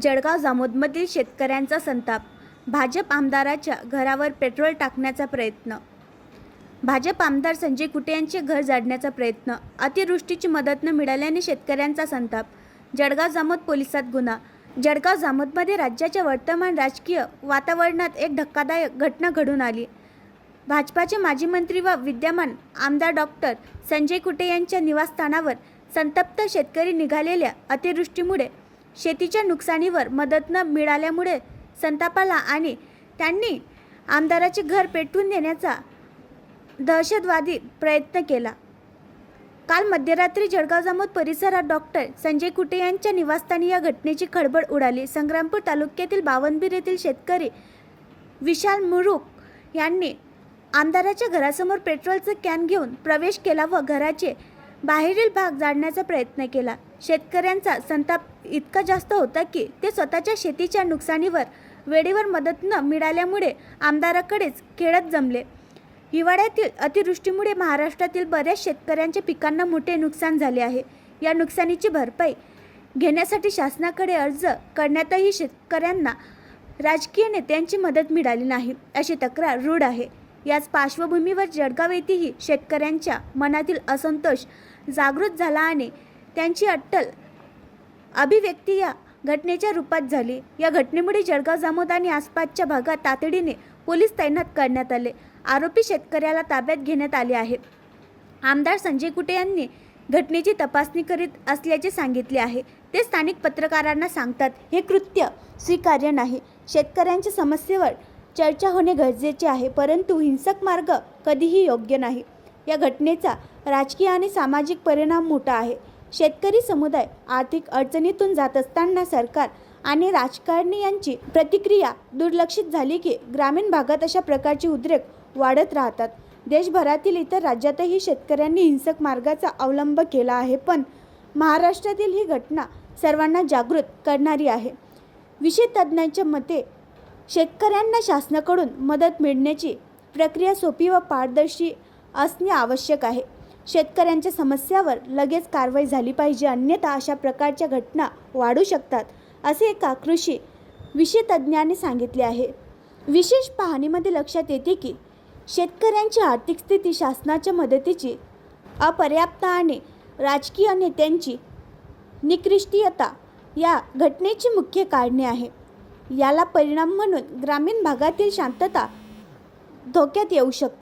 जळगाव जामोदमधील शेतकऱ्यांचा संताप. भाजप आमदाराच्या घरावर पेट्रोल टाकण्याचा प्रयत्न. भाजप आमदार संजय कुटे यांचे घर जाडण्याचा प्रयत्न. अतिवृष्टीची मदत न मिळाल्याने शेतकऱ्यांचा संताप. जळगाव जामोद पोलिसात गुन्हा. जळगाव जामोदमध्ये राज्याच्या वर्तमान राजकीय वातावरणात एक धक्कादायक घटना घडून आली. भाजपाचे माजी मंत्री व विद्यमान आमदार डॉक्टर संजय कुटे यांच्या निवासस्थानावर संतप्त शेतकरी निघालेल्या अतिवृष्टीमुळे शेतीच्या नुकसानीवर मदत न मिळाल्यामुळे संतापाला आणि त्यांनी आमदाराचे घर पेटवून देण्याचा दहशतवादी प्रयत्न केला. काल मध्यरात्री जळगाव जामोद परिसरात डॉक्टर संजय कुटे यांच्या निवासस्थानी या घटनेची खळबळ उडाली. संग्रामपूर तालुक्यातील बावनबीर येथील शेतकरी विशाल मुरुक यांनी आमदाराच्या घरासमोर पेट्रोलचं कॅन घेऊन प्रवेश केला व घराचे बाहेरील भाग जाळण्याचा प्रयत्न केला. शेतकऱ्यांचा संताप इतका जास्त होता की ते स्वतःच्या शेतीच्या नुकसानीवर वेळेवर मदत न मिळाल्यामुळे आमदाराकडेच खेळत जमले. हिवाळ्यातील अतिवृष्टीमुळे महाराष्ट्रातील बऱ्याच शेतकऱ्यांच्या पिकांना मोठे नुकसान झाले आहे. या नुकसानीची भरपाई घेण्यासाठी शासनाकडे अर्ज करण्यातही शेतकऱ्यांना राजकीय नेत्यांची मदत मिळाली नाही अशी तक्रार रूढ आहे. याच पार्श्वभूमीवर जळगाव येथेही शेतकऱ्यांच्या मनातील असंतोष जागृत झाला आणि त्यांची अट्टल अभिव्यक्ती या घटनेच्या रूपात झाली. या घटनेमुळे जळगाव जामोद आणि आसपासच्या भागात तातडीने पोलीस तैनात करण्यात आले. आरोपी शेतकऱ्याला ताब्यात घेण्यात आले आहे आमदार संजय कुटे यांनी घटनेची तपासणी करीत असल्याचे सांगितले आहे. ते स्थानिक पत्रकारांना सांगतात हे कृत्य स्वीकार्य नाही. शेतकऱ्यांच्या समस्येवर चर्चा होणे गरजेचे आहे परंतु हिंसक मार्ग कधीही योग्य नाही. या घटनेचा राजकीय आणि सामाजिक परिणाम मोठा आहे. शेतकरी समुदाय आर्थिक अडचणीतून जात असताना सरकार आणि राजकारणी यांची प्रतिक्रिया दुर्लक्षित झाली की ग्रामीण भागात अशा प्रकारचे उद्रेक वाढत राहतात. देशभरातील इतर राज्यातही शेतकऱ्यांनी हिंसक मार्गाचा अवलंब केला आहे पण महाराष्ट्रातील ही घटना सर्वांना जागृत करणारी आहे. विषय तज्ज्ञांच्या मते शेतकऱ्यांना शासनाकडून मदत मिळण्याची प्रक्रिया सोपी व पारदर्शी असणे आवश्यक आहे. शेतकऱ्यांच्या समस्यावर लगेच कारवाई झाली पाहिजे. अन्यथा अशा प्रकारच्या घटना वाढू शकतात असे एका कृषी विषय तज्ज्ञाने सांगितले आहे. विशेष पाहणीमध्ये लक्षात येते की शेतकऱ्यांची आर्थिक स्थिती शासनाच्या मदतीची अपर्याप्त आणि राजकीय नेत्यांची निकृष्टीयता या घटनेची मुख्य कारणे आहे. याला परिणाम म्हणून ग्रामीण भागातील शांतता धोक्यात येऊ शकते.